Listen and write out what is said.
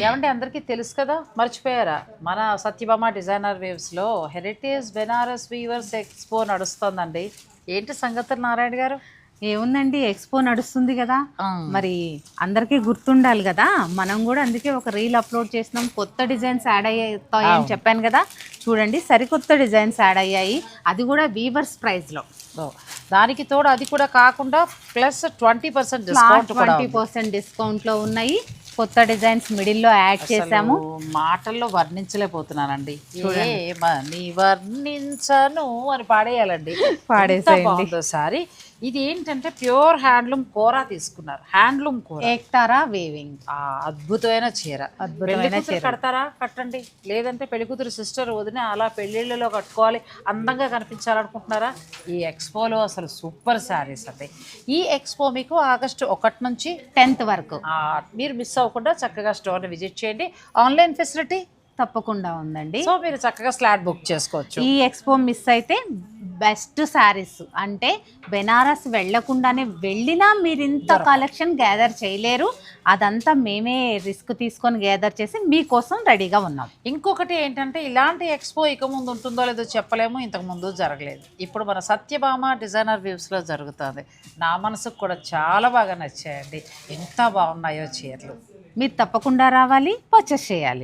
ఏమంటే అందరికీ తెలుసు కదా మర్చిపోయారా? మన సత్యభామ డిజైనర్ వేవ్స్లో హెరిటేజ్ బెనారస్ వీవర్స్ ఎక్స్పో నడుస్తోందండి. ఏంటి సంగతులు నారాయణ గారు? ఏముందండి ఎక్స్పో నడుస్తుంది కదా. మరి అందరికీ గుర్తుండాలి కదా మనం కూడా అందుకే ఒక రీల్ అప్లోడ్ చేసినాం కొత్త డిజైన్స్ యాడ్ అయ్యాయి అని చెప్పాను కదా. చూడండి సరికొత్త డిజైన్స్ యాడ్ అయ్యాయి అది కూడా వీవర్స్ ప్రైస్లో దానికి తోడు అది కూడా కాకుండా plus twenty percent twenty percent డిస్కౌంట్లో ఉన్నాయి. కొత్త డిజైన్స్ మిడిల్లో యాడ్ చేసాము మాటల్లో వర్ణించలేకపోతున్నానండి. ఏమని వర్ణించను అని పాడేయాలండి. పాడేసేయండి. ఎంత బాగుందో సారీ. ఇది ఏంటంటే ప్యూర్ హ్యాండ్లూమ్ కూర తీసుకున్నారు. హ్యాండ్లూమ్ కూర. ఏక్తారా వేవింగ్? ఆ అద్భుతమైన చీర. అద్భుతమైన కడతారా? కట్టండి. లేదంటే పెళ్ళి కూతురు సిస్టర్ వదిన అలా పెళ్ళిళ్ళలో కట్టుకోవాలి అందంగా కనిపించాలనుకుంటున్నారా? ఈ ఎక్స్పోలో అసలు సూపర్ శారీస్ అండి. ఈ ఎక్స్పో మీకు ఆగస్టు ఒకటి నుంచి టెన్త్ వరకు. మీరు మిస్ అవ్వకుండా చక్కగా స్టోర్ని విజిట్ చేయండి. ఆన్లైన్ ఫెసిలిటీ తప్పకుండా ఉందండి. సో మీరు చక్కగా స్లాట్ బుక్ చేసుకోవచ్చు. ఈ ఎక్స్పో మిస్ అయితే బెస్ట్ శారీస్. అంటే బెనారస్ వెళ్ళకుండానే వెళ్ళినా మీరు ఇంత కలెక్షన్ గ్యాదర్ చేయలేరు. అదంతా మేమే రిస్క్ తీసుకొని గ్యాదర్ చేసి మీకోసం రెడీగా ఉన్నాం. ఇంకొకటి ఏంటంటే ఇలాంటి ఎక్స్పో ఇక ముందు ఉంటుందో లేదో చెప్పలేము. ఇంతకు ముందు జరగలేదు. ఇప్పుడు మన సత్యభామ డిజైనర్ వ్యూస్లో జరుగుతుంది. నా మనసుకు కూడా చాలా బాగా నచ్చాయండి. ఎంత బాగున్నాయో చీరలు. మీరు తప్పకుండా రావాలి పర్చేస్ చేయాలి.